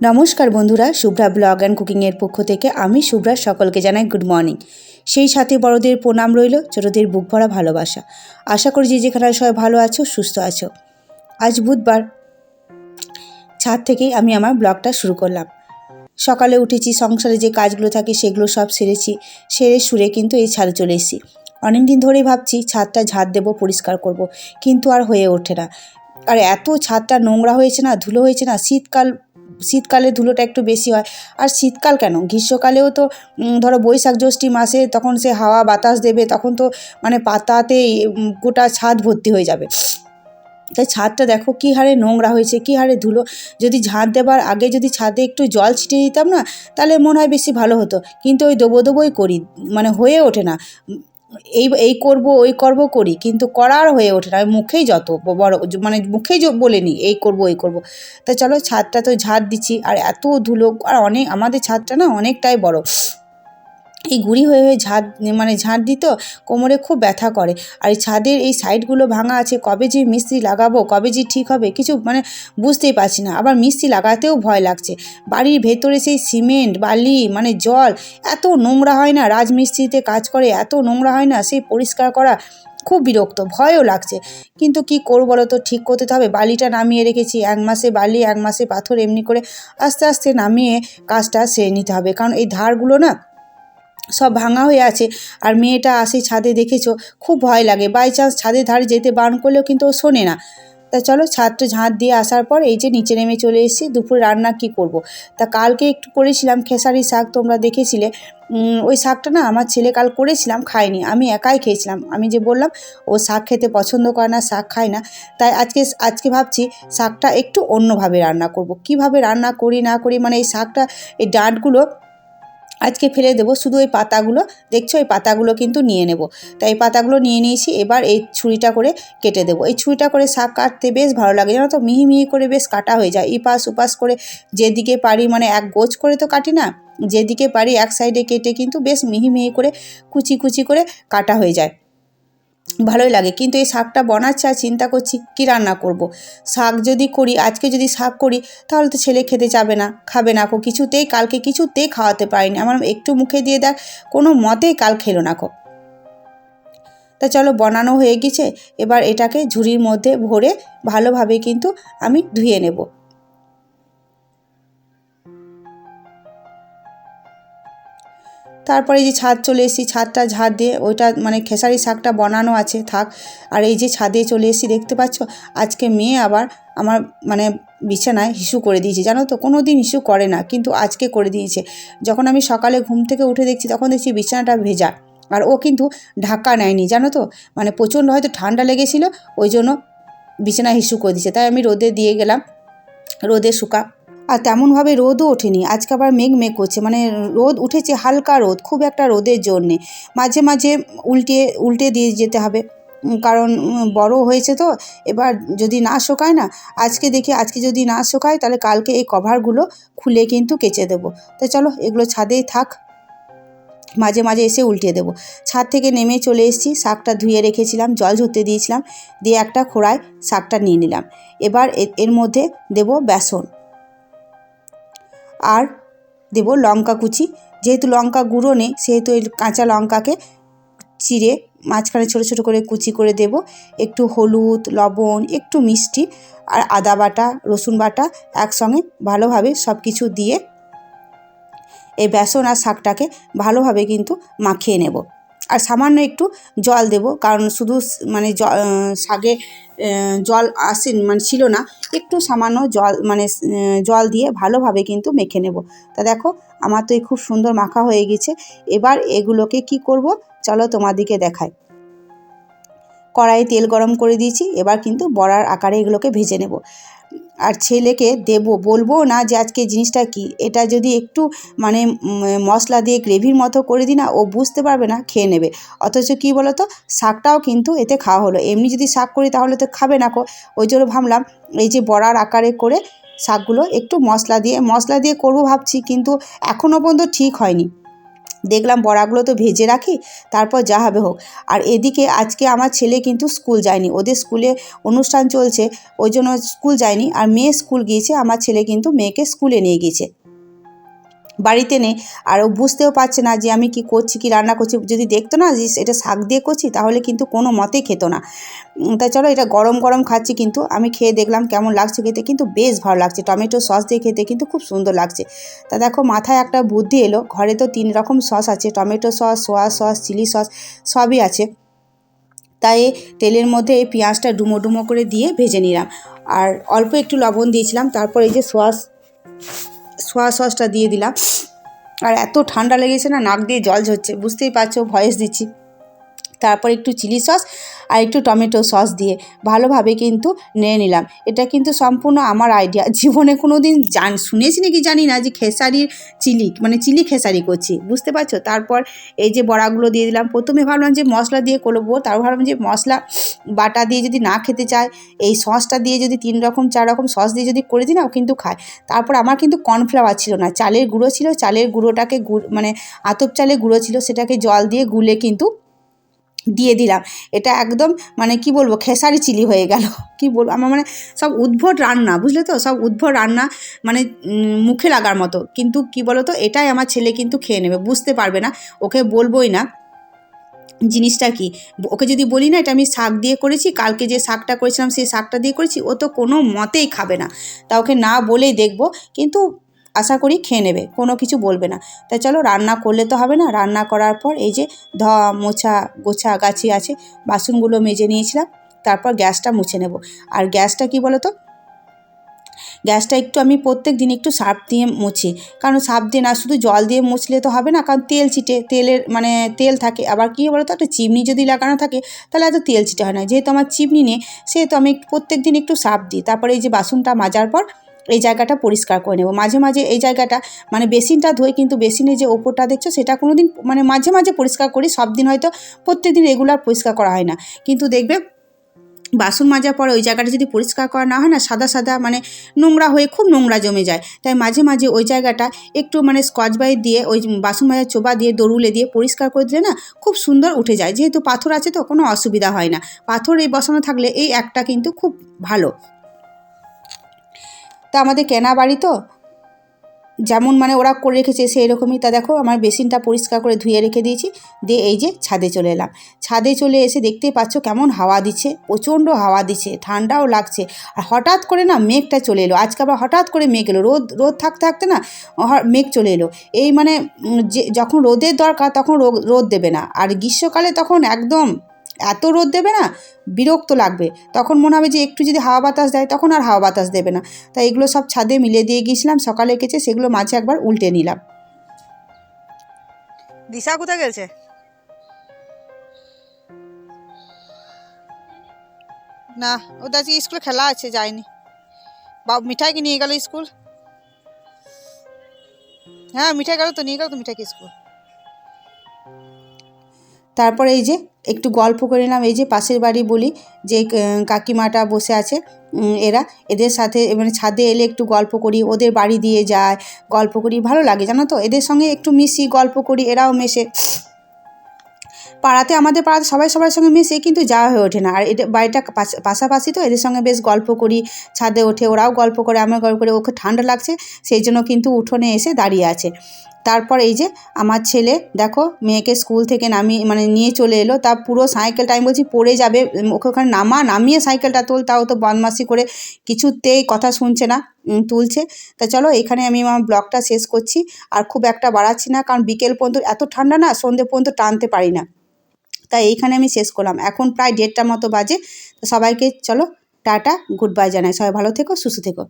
নমস্কার বন্ধুরা, Shubhra blog and কুকিংয়ের পক্ষ থেকে আমি শুভ্রা সকলকে জানাই গুড মর্নিং। সেই সাথে বড়দের প্রণাম রইল, ছোটদের বুক ভরা ভালোবাসা। আশা করি যে যেখানে সবাই ভালো আছো, সুস্থ আছো। আজ বুধবার, ছাদ থেকেই আমি আমার ব্লগটা শুরু করলাম। সকালে উঠেছি, সংসারে যে কাজগুলো থাকে সেগুলো সব সেরেছি, সেরে সুরে কিন্তু এই ছাদে চলে এসেছি। অনেক দিন ধরেই ভাবছি, ছাদটা ঝাড় দেবো, পরিষ্কার করব, কিন্তু আর হয়ে ওঠে না। আর এত ছাদটা নোংরা হয়েছে না, ধুলো হয়েছে না, শীতকাল, শীতকালে ধুলোটা একটু বেশি হয়। আর শীতকাল কেন? গ্রীষ্মকালেও তো ধরো বৈশাখ জ্যৈষ্ঠী মাসে তখন সে হাওয়া বাতাস দেবে, তখন তো মানে পাতাতে গোটা ছাদ ভর্তি হয়ে যাবে। তাই ছাদটা দেখো কী হারে নোংরা হয়েছে, কী হারে ধুলো। যদি ঝাঁট দেবার আগে যদি ছাদে একটু জল ছিটিয়ে দিতাম না, তাহলে মনে হয় বেশি ভালো হতো। কিন্তু ওই দোবো দোবোই করি মানে হয়ে ওঠে না। এই এই করব, ওই করব করি। কিন্তু করার হয়ে ওঠে না। আমি মুখেই যত বড় মানে মুখেই বলে নিই, এই করব এই করব। তা চলো ছাদটা তো ঝাড় দিচ্ছি। আর এত ধুলো, আর অনেক, আমাদের ছাদটা না অনেকটাই বড়। এই গুঁড়ি হয়ে হয়ে ঝাঁট মানে ঝাঁট দিত, কোমরে খুব ব্যথা করে। আর এই ছাদের এই সাইডগুলো ভাঙা আছে, কবে যে মিস্ত্রি লাগাবো, কবে যে ঠিক হবে, কিছু মানে বুঝতেই পারছি না। আবার মিস্ত্রি লাগাতেও ভয় লাগছে। বাড়ির ভেতরে সেই সিমেন্ট, বালি মানে জল, এত নোংরা হয় না, রাজমিস্ত্রিতে কাজ করে, এত নোংরা হয় না, সেই পরিষ্কার করা খুব বিরক্ত, ভয়ও লাগছে। কিন্তু কি করব বলো তো, ঠিক করতে হবে। বালিটা নামিয়ে রেখেছি, এক মাসে বালি, এক মাসে পাথর, এমনি করে আস্তে আস্তে নামিয়ে কাজটা সেরে নিতে হবে। কারণ এই ধারগুলো না সব ভাঙা হয়ে আছে। আর মেয়েটা আসে ছাদে দেখেছ, খুব ভয় লাগে। বাই চান্স ছাদের ধারে যেতে বারণ করলেও কিন্তু ও শোনে না। তা চলো ছাদটা ঝাঁট দিয়ে আসার পর এই যে নিচে নেমে চলে এসেছি, দুপুরে রান্না কি করব। তা কালকে একটু করেছিলাম খেসারি শাক, তোমরা দেখেছিলে। ওই শাকটা না আমার ছেলে কাল করেছিলাম, খায়নি। আমি একাই খেয়েছিলাম। আমি যে বললাম, ও শাক খেতে পছন্দ করে না, শাক খায় না। তাই আজকে আজকে ভাবছি শাকটা একটু অন্যভাবে রান্না করব। কীভাবে রান্না করি, না করি মানে এই শাকটা, এই ডাঁটগুলো আজকে ফেলে দেবো, শুধু ওই পাতাগুলো। দেখছ ওই পাতাগুলো কিন্তু নিয়ে নেব। তাই এই পাতাগুলো নিয়ে নিয়েছি, এবার এই ছুরিটা করে কেটে দেবো। এই ছুরিটা করে শাক কাটতে বেশ ভালো লাগে, জানো তো? মিহি মিহি করে বেশ কাটা হয়ে যায় ইপাস উপাস করে। যেদিকে পারি মানে এক গোছ করে তো কাটি না, যেদিকে পারি এক সাইডে কেটে কিন্তু বেশ মিহি মিহি করে কুচি কুচি করে কাটা হয়ে যায়। ভালোই লাগে। কিন্তু এই শাকটা বানাচ্ছি আর চিন্তা করছি কি রান্না করব। শাক যদি করি, আজকে যদি শাক করি, তাহলে তো ছেলে খেতে যাবে না, খাবে না কো। কিছুতেই কালকে কিছুতেই খাওয়াতে পারিনি। আমার একটু মুখে দিয়ে দেখ, কোনো মতেই কাল খেলো না কো। তা চলো, বানানো হয়ে গেছে। এবার এটাকে ঝুড়ির মধ্যে ভরে ভালোভাবে কিন্তু আমি ধুয়ে নেব। তারপরে এই যে ছাদ চলে এসেছি, ছাদটা ঝাড় দিয়ে, ওইটা মানে খেসারি শাকটা বানানো আছে, থাক। আর এই যে ছাদে চলে এসেছি, দেখতে পাচ্ছ? আজকে মেয়ে আবার আমার মানে বিছানায় হিসু করে দিয়েছে, জানো তো? কোনো দিন হিসু করে না, কিন্তু আজকে করে দিয়েছে। যখন আমি সকালে ঘুম থেকে উঠে দেখছি, তখন দেখছি বিছানাটা ভেজা। আর ও কিন্তু ঢাকা নেয়নি, জানো তো? মানে প্রচণ্ড হয়তো ঠান্ডা লেগেছিল, ওই জন্য বিছানা হিসু করে দিয়েছে। তাই আমি রোদে দিয়ে গেলাম, রোদে শুকা। আর তেমনভাবে রোদও ওঠেনি। আজকে আবার মেঘ মেঘ করছে। মানে রোদ উঠেছে, হালকা রোদ, খুব একটা রোদের জন্যে। মাঝে মাঝে উল্টে উল্টে দিয়ে যেতে হবে। কারণ বড় হয়েছে তো। এবার যদি না শোকায় না, আজকে দেখি, আজকে যদি না শোকায়, তাহলে কালকে এই কভারগুলো খুলে কিন্তু কেচে দেবো। তো চলো, এগুলো ছাদেই থাক। মাঝে মাঝে এসে উল্টে দেবো। ছাদ থেকে নেমে চলে এসেছি। শাকটা ধুয়ে রেখেছিলাম, জল ঝরতে দিয়েছিলাম। দিয়ে একটা খোড়ায় শাকটা নিয়ে নিলাম। এবার এর মধ্যে দেব বেসন। আর দেব লঙ্কা কুচি। যেহেতু লঙ্কা গুঁড়ো নেই, সেহেতু এই কাঁচা লঙ্কাকে চিড়ে মাঝখানে ছোটো ছোটো করে কুচি করে দেব। একটু হলুদ, লবণ, একটু মিষ্টি আর আদা বাটা, রসুন বাটা একসঙ্গে ভালোভাবে সব কিছু দিয়ে এই বেসন আর শাকটাকে ভালোভাবে কিন্তু মাখিয়ে নেব। আর সামান্য একটু জল দেব, কারণ শুধু মানে শাকে জল আসেন মানে ছিল না, একটু সামান্য জল মানে জল দিয়ে ভালোভাবে কিন্তু মেখে নেব। তা দেখো, আমার তো এই খুব সুন্দর মাখা হয়ে গেছে, এবার এগুলোকে কি করব? চলো তোমাদিকে দেখাই। কড়াইয়ে তেল গরম করে দিয়েছি, এবার কিন্তু বড়ার আকারে এগুলোকে ভেজে নেব। আর ছেলেকে দেবো, বলব না যে আজকে জিনিসটা কি? এটা যদি একটু মানে মশলা দিয়ে গ্রেভির মতো করে দিই না, ও বুঝতে পারবে না, খেয়ে নেবে। অথচ কী বলো তো শাকটাও কিন্তু এতে খাওয়া হলো। এমনি যদি শাক করি তাহলে তো খাবে না কো। ওই জন্য ভাবলাম এই যে বড়ার আকারে করে শাকগুলো একটু মশলা দিয়ে মশলা দিয়ে করব ভাবছি কিন্তু এখনও পর্যন্ত ঠিক হয়নি। দেখলাম বড়াগুলো তো ভেজে রাখি, তারপর যা হবে হোক। আর এদিকে আজকে আমার ছেলে কিন্তু স্কুল যায়নি, ওদের স্কুলে অনুষ্ঠান চলছে, ওই জন্য স্কুল যায়নি। আর মেয়ে স্কুল গিয়েছে, আমার ছেলে কিন্তু মেয়েকে স্কুলে নিয়ে গিয়েছে। বাড়িতে নেই আর ও বুঝতেও পারছে না যে আমি কি করছি, কি রান্না করছি। যদি দেখতো না যে এটা শাক দিয়ে করছি, তাহলে কিন্তু কোনো মতেই খেত না। তা চলো এটা গরম গরম খাচ্ছি কিন্তু। আমি খেয়ে দেখলাম কেমন লাগছে খেতে, কিন্তু বেশ ভালো লাগছে। টমেটো সস দিয়ে খেতে কিন্তু খুব সুন্দর লাগছে। তা দেখো মাথায় একটা বুদ্ধি এলো, ঘরে তো তিন রকম সস আছে, tomato sauce, soya sauce, chilli sauce, সবই আছে। তাই তেলের মধ্যে এই পেঁয়াজটা ডুমো ডুমো করে দিয়ে ভেজে নিলাম। আর অল্প একটু লবণ দিয়েছিলাম, তারপর এই যে সোয়াস সোয়া সসটা দিয়ে দিলাম। আর এত ঠান্ডা লেগেছে না, নাক দিয়ে জল ঝরছে, বুঝতেই পারছ, ভয়েস দিচ্ছি। তারপর একটু চিলি সস আর একটু টমেটো সস দিয়ে ভালোভাবে কিন্তু নিয়ে নিলাম। এটা কিন্তু সম্পূর্ণ আমার আইডিয়া। জীবনে কোনো দিন জান, শুনেছি নাকি জানি না যে খেসারির চিলি মানে চিলি খেসারি করছি। বুঝতে পারছ? তারপর এই যে বড়াগুলো দিয়ে দিলাম। প্রথমে ভাবলাম যে মশলা দিয়ে করব তারপর ভাবলাম যে মশলা, বাটা দিয়ে যদি না খেতে চায়, এই সসটা দিয়ে যদি তিন রকম, চার রকম সস দিয়ে যদি করে দিই না কিন্তু খায়। তারপর আমার কিন্তু কর্নফ্লাওয়ার ছিল না। চালের গুঁড়ো ছিল, চালের গুঁড়োটাকে গুড় মানে আতপ চালের গুঁড়ো ছিল, সেটাকে জল দিয়ে গুলে কিন্তু দিয়ে দিলাম। এটা একদম মানে কি বলব, খেসারি চিলি হয়ে গেল। কি বলব, আমার মানে সব উদ্ভট রান্না, বুঝলে তো? সব উদ্ভট রান্না মানে মুখে লাগার মতো। কিন্তু কি বলো তো এটাই আমার ছেলে কিন্তু খেয়ে নেবে, বুঝতে পারবে না। ওকে বলবোই না। জিনিসটা কি? ওকে যদি বলি না, এটা আমি শাক দিয়ে করেছি, কালকে যে শাকটা করেছিলাম, সেই শাকটা দিয়ে করেছি, ও তো কোনো মতেই খাবে না। তা ওকে না বলেই দেখব। কিন্তু আশা করি খেয়ে নেবে, কোনো কিছু বলবে না। তাই চলো রান্না করলে তো হবে না, রান্না করার পর এই যে ধোয়া, মোছা, গোছা গাছি আছে, বাসনগুলো মেজে নিয়েছিলাম, তারপর গ্যাসটা মুছে নেব। আর গ্যাসটা কি বলো তো গ্যাসটা একটু আমি প্রত্যেক দিন একটু সার্ফ দিয়ে মুছি, কারণ সার্ফ দিয়ে না, শুধু জল দিয়ে মুছলে তো হবে না, কারণ তেল চিটে তেলের মানে তেল থাকে। আবার কী বলো তো একটা চিমনি যদি লাগানো থাকে, তাহলে এত তেল চিটে হয় না। যেহেতু আমার চিমনি নেই, সেহেতু আমি প্রত্যেক দিন একটু সার্ফ দিই। তারপরে এই যে বাসনটা মাজার পর এই জায়গাটা পরিষ্কার করে নেব। মাঝে মাঝে এই জায়গাটা মানে বেসিনটা ধুই কিন্তু বেসিনে যে ওপরটা দেখছ, সেটা কোনো দিন মানে মাঝে মাঝে পরিষ্কার করি, সব দিন হয়তো প্রত্যেক দিন রেগুলার পরিষ্কার করা হয় না। কিন্তু দেখবে, বাসন মাজার পরে ওই জায়গাটা যদি পরিষ্কার করা না হয় না, সাদা সাদা মানে নোংরা হয়ে খুব নোংরা জমে যায়। তাই মাঝে মাঝে ওই জায়গাটা একটু মানে স্কচ ব্রাইট দিয়ে, ওই বাসন মাজার চোবা দিয়ে, দরুলে দিয়ে পরিষ্কার করে দিলে না, খুব সুন্দর উঠে যায়। যেহেতু পাথর আছে তো, কোনো অসুবিধা হয় না। পাথর এই বসানো থাকলে এই একটা কিন্তু খুব ভালো। তা আমাদের কেনা বাড়ি তো। যেমন মানে ওরা করে রেখেছে সেই রকমই তা দেখো, আমার বেসিনটা পরিষ্কার করে ধুয়ে রেখে দিয়েছি। দিয়ে এই যে ছাদে চলে এলাম। ছাদে চলে এসে দেখতেই পাচ্ছ কেমন হাওয়া দিচ্ছে, প্রচণ্ড হাওয়া দিচ্ছে, ঠান্ডাও লাগছে। আর হঠাৎ করে না মেঘটা চলে এলো। আজকে আবার হঠাৎ করে মেঘ এলো। রোদ রোদ থাকতে থাকতে না মেঘ চলে এলো। এই মানে যে, যখন রোদের দরকার তখন রোদ দেবে না। আর গ্রীষ্মকালে তখন একদম এত রোদ দেবে না? বিরক্ত লাগবে। তখন মনে হবে যে একটু যদি হাওয়া বাতাস দেয়, তখন আর হাওয়া বাতাস দেবে না। তাই এগুলো সব ছাদে মিলিয়ে দিয়ে গিয়েছিলাম, সকালে কেচে সেগুলো মাঝে একবার উল্টে নিলাম। দিশা কোথায় গেছে? না ওদের আজকে স্কুলে খেলা আছে, যায়নি। বাবু মিঠাই কি নিয়ে গেল স্কুল? হ্যাঁ মিঠাই গেল তো, নিয়ে গেল তো মিঠাইকে স্কুল। তারপরে এই যে একটু গল্প করে নিলাম, এই যে পাশের বাড়ি বলি যে কাকিমাটা বসে আছে এরা এদের সাথে মানে ছাদে এলে একটু গল্প করি, ওদের বাড়ি দিয়ে যায়, গল্প করি, ভালো লাগে জানো তো? এদের সঙ্গে একটু মিশি, গল্প করি, এরাও মেশে। পাড়াতে, আমাদের পাড়াতে সবাই সবার সঙ্গে মিশে, কিন্তু যাওয়া হয়ে ওঠে না। আর এটা, বাড়িটা পাশা- পাশাপাশি তো এদের সঙ্গে বেশ গল্প করি, ছাদে ওঠে, ওরাও গল্প করে আমরা গল্প করে, ওকে ঠান্ডা লাগছে, সেই জন্য কিন্তু উঠোনে এসে দাঁড়িয়ে আছে। তারপর এই যে আমার ছেলে, দেখো, মেয়েকে স্কুল থেকে নামিয়ে মানে নিয়ে চলে এলো। তা পুরো সাইকেলটা আমি বলছি পড়ে যাবে ওকে ওখানে নামা, নামিয়ে সাইকেলটা তোল, তাও তো বদমাসি করে কিছুতেই কথা শুনছে না তুলছে। তা চলো, এখানে আমি আমার ব্লগটা শেষ করছি। আর খুব একটা বাড়াচ্ছি না, কারণ বিকেল পর্যন্ত এত ঠান্ডা না, সন্ধে পর্যন্ত টানতে পারি না। তাই এইখানে আমি শেষ করলাম। এখন প্রায় দেড়টা মতো বাজে। তো সবাইকে চলো, টাটা গুড বাই জানাই। সবাই ভালো থেকো, সুস্থ থেকো।